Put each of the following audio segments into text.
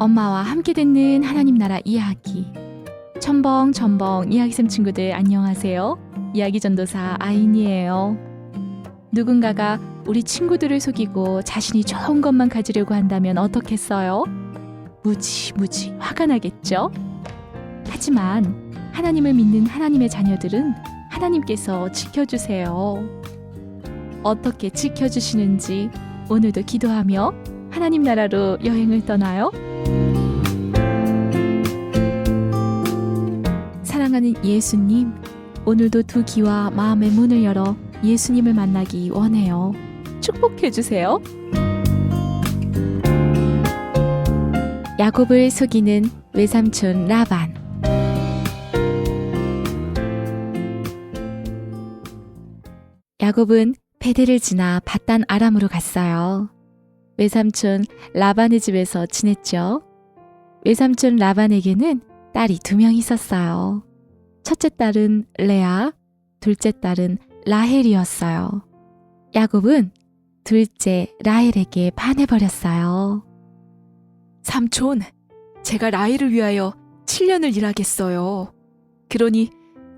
엄마와 함께 듣는 하나님 나라 이야기. 첨벙 첨벙 이야기쌤 친구들 안녕하세요. 이야기 전도사 아인이에요. 누군가가 우리 친구들을 속이고 자신이 좋은 것만 가지려고 한다면 어떻겠어요? 무지 무지 화가 나겠죠? 하지만 하나님을 믿는 하나님의 자녀들은 하나님께서 지켜주세요. 어떻게 지켜주시는지 오늘도 기도하며 하나님 나라로 여행을 떠나요. 사랑하는 예수님, 오늘도 두 귀와 마음의 문을 열어 예수님을 만나기 원해요. 축복해 주세요. 야곱을 속이는 외삼촌 라반. 야곱은 베델을 지나 바단 아람으로 갔어요. 외삼촌 라반의 집에서 지냈죠. 외삼촌 라반에게는 딸이 두 명 있었어요. 첫째 딸은 레아, 둘째 딸은 라헬이었어요. 야곱은 둘째 라헬에게 반해버렸어요. 삼촌, 제가 라일을 위하여 7년을 일하겠어요. 그러니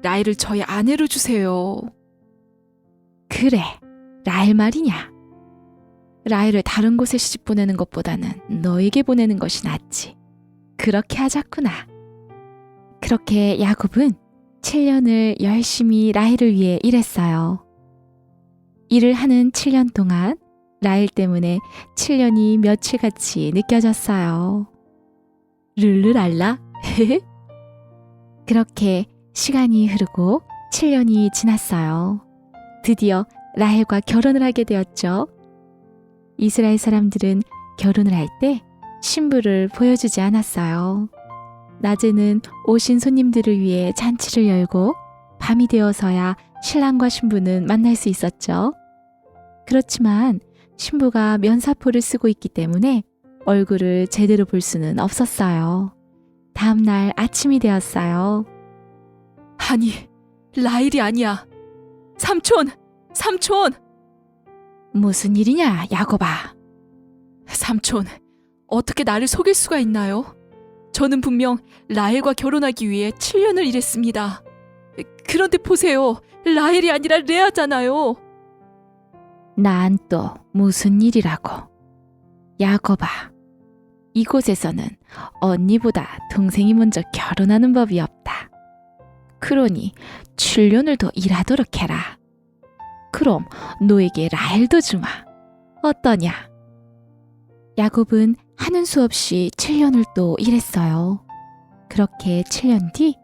라일을 저의 아내로 주세요. 그래, 라헬 말이냐? 라헬을 다른 곳에 시집 보내는 것보다는 너에게 보내는 것이 낫지. 그렇게 하자꾸나. 그렇게 야곱은 7년을 열심히 라헬을 위해 일했어요. 일을 하는 7년 동안 라헬 때문에 7년이 며칠같이 느껴졌어요. 룰루랄라? 그렇게 시간이 흐르고 7년이 지났어요. 드디어 라헬과 결혼을 하게 되었죠. 이스라엘 사람들은 결혼을 할 때 신부를 보여주지 않았어요. 낮에는 오신 손님들을 위해 잔치를 열고 밤이 되어서야 신랑과 신부는 만날 수 있었죠. 그렇지만 신부가 면사포를 쓰고 있기 때문에 얼굴을 제대로 볼 수는 없었어요. 다음 날 아침이 되었어요. 아니, 라일이 아니야. 삼촌, 삼촌, 무슨 일이냐, 야곱아? 삼촌. 어떻게 나를 속일 수가 있나요? 저는 분명 라헬과 결혼하기 위해 7년을 일했습니다. 그런데 보세요. 라헬이 아니라 레아잖아요. 난 또 무슨 일이라고. 야곱아, 이곳에서는 언니보다 동생이 먼저 결혼하는 법이 없다. 그러니 7년을 더 일하도록 해라. 그럼 너에게 라헬도 주마. 어떠냐? 야곱은 하는 수 없이 7년을 또 일했어요. 그렇게 7년 뒤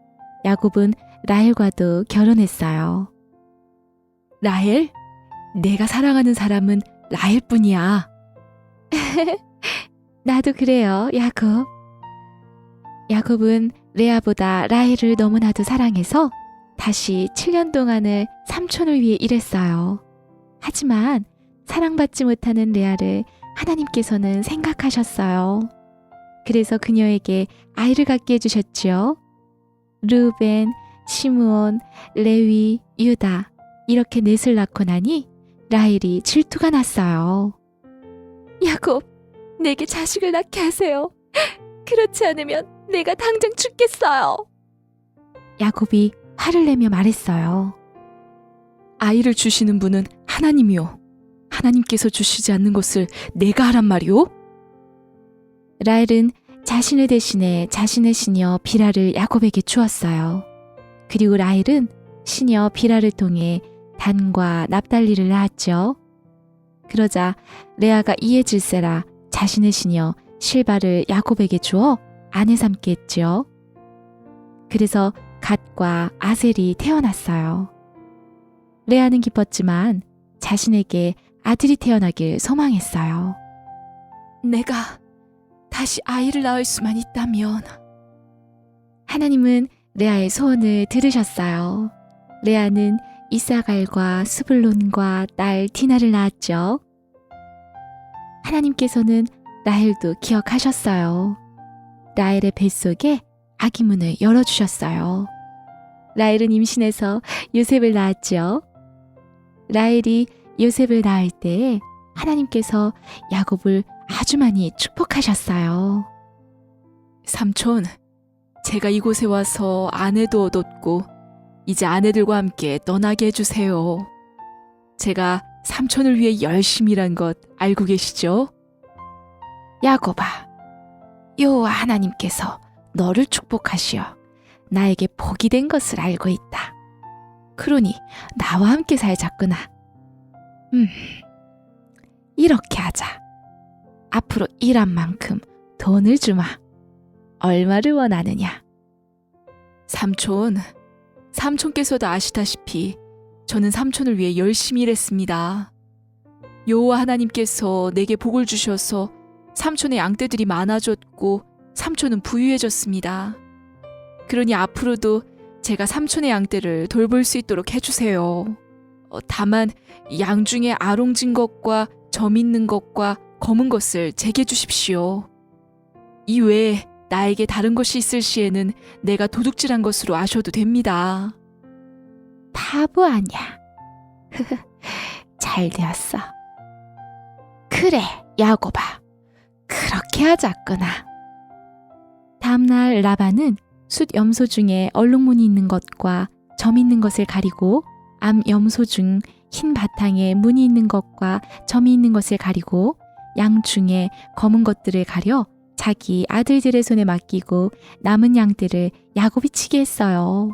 야곱은 라헬과도 결혼했어요. 라헬? 내가 사랑하는 사람은 라헬뿐이야. 나도 그래요, 야곱. 야곱은 레아보다 라헬을 너무나도 사랑해서 다시 7년 동안을 삼촌을 위해 일했어요. 하지만 사랑받지 못하는 레아를 하나님께서는 생각하셨어요. 그래서 그녀에게 아이를 갖게 해주셨지요. 루벤, 시므온, 레위, 유다 이렇게 넷을 낳고 나니 라헬이 질투가 났어요. 야곱, 내게 자식을 낳게 하세요. 그렇지 않으면 내가 당장 죽겠어요. 야곱이 화를 내며 말했어요. 아이를 주시는 분은 하나님이요. 하나님께서 주시지 않는 것을 내가 하란 말이오? 라헬은 자신을 대신해 자신의 시녀 비라를 야곱에게 주었어요. 그리고 라헬은 시녀 비라를 통해 단과 납달리를 낳았죠. 그러자 레아가 이에 질세라 자신의 시녀 실바를 야곱에게 주어 아내 삼게 했지요. 그래서 갓과 아셀이 태어났어요. 레아는 기뻤지만 자신에게 아들이 태어나길 소망했어요. 내가 다시 아이를 낳을 수만 있다면 하나님은 레아의 소원을 들으셨어요. 레아는 이사갈과 스불론과 딸 디나를 낳았죠. 하나님께서는 라헬도 기억하셨어요. 라헬의 뱃속에 아기 문을 열어주셨어요. 라헬은 임신해서 요셉을 낳았죠. 라헬이 요셉을 낳을 때에 하나님께서 야곱을 아주 많이 축복하셨어요. 삼촌, 제가 이곳에 와서 아내도 얻었고, 이제 아내들과 함께 떠나게 해주세요. 제가 삼촌을 위해 열심히 일한 것 알고 계시죠? 야곱아, 여호와 하나님께서 너를 축복하시어 나에게 복이 된 것을 알고 있다. 그러니 나와 함께 살자꾸나. 음, 이렇게 하자. 앞으로 일한 만큼 돈을 주마. 얼마를 원하느냐? 삼촌, 삼촌께서도 아시다시피 저는 삼촌을 위해 열심히 일했습니다. 여호와 하나님께서 내게 복을 주셔서 삼촌의 양떼들이 많아졌고 삼촌은 부유해졌습니다. 그러니 앞으로도 제가 삼촌의 양떼를 돌볼 수 있도록 해주세요. 어, 다만 양 중에 아롱진 것과 점 있는 것과 검은 것을 제게 주십시오. 이 외에 나에게 다른 것이 있을 시에는 내가 도둑질한 것으로 아셔도 됩니다. 바보 아니야. 잘 되었어. 그래, 야곱아. 그렇게 하자꾸나. 다음날 라반은 숫 염소 중에 얼룩무늬 있는 것과 점 있는 것을 가리고 암 염소 중 흰 바탕에 무늬 있는 것과 점이 있는 것을 가리고 양 중에 검은 것들을 가려 자기 아들들의 손에 맡기고 남은 양들을 야곱이 치게 했어요.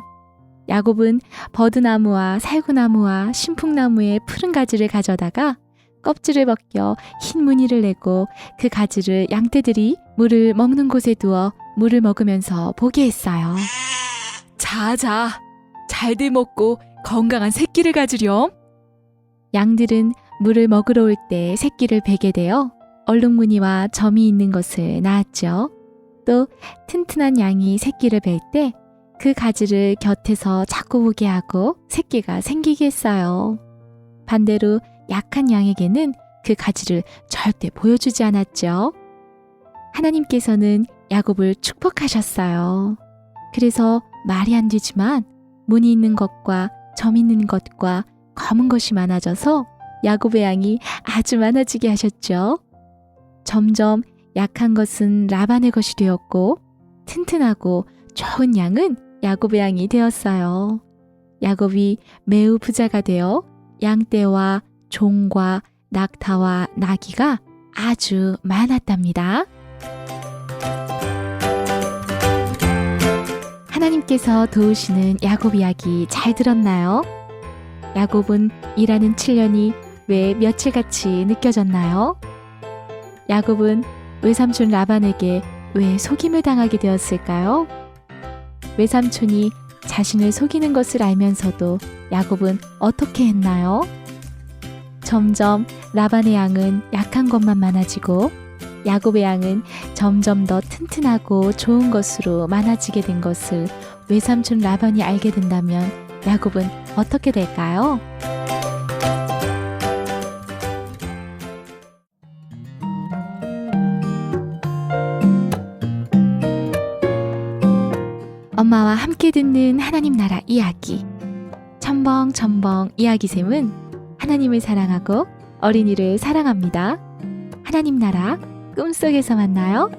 야곱은 버드나무와 살구나무와 신풍나무의 푸른 가지를 가져다가 껍질을 벗겨 흰 무늬를 내고 그 가지를 양떼들이 물을 먹는 곳에 두어 물을 먹으면서 보게 했어요. 자자, 잘들 먹고 건강한 새끼를 가지렴. 양들은 물을 먹으러 올 때 새끼를 베게 되어 얼룩무늬와 점이 있는 것을 낳았죠. 또 튼튼한 양이 새끼를 벨 때 그 가지를 곁에서 자꾸 보게 하고 새끼가 생기게 했어요. 반대로 약한 양에게는 그 가지를 절대 보여주지 않았죠. 하나님께서는 야곱을 축복하셨어요. 그래서 말이 안 되지만 무늬 있는 것과 점 있는 것과 검은 것이 많아져서 야곱의 양이 아주 많아지게 하셨죠. 점점 약한 것은 라반의 것이 되었고 튼튼하고 좋은 양은 야곱의 양이 되었어요. 야곱이 매우 부자가 되어 양떼와 종과 낙타와 나귀가 아주 많았답니다. 하나님께서 도우시는 야곱 이야기 잘 들었나요? 야곱은 일하는 7년이 왜 며칠같이 느껴졌나요? 야곱은 외삼촌 라반에게 왜 속임을 당하게 되었을까요? 외삼촌이 자신을 속이는 것을 알면서도 야곱은 어떻게 했나요? 점점 라반의 양은 약한 것만 많아지고 야곱의 양은 점점 더 튼튼하고 좋은 것으로 많아지게 된 것을 외삼촌 라반이 알게 된다면 야곱은 어떻게 될까요? 엄마와 함께 듣는 하나님 나라 이야기. 첨벙첨벙 이야기샘은 하나님을 사랑하고 어린이를 사랑합니다. 하나님 나라 꿈속에서 만나요.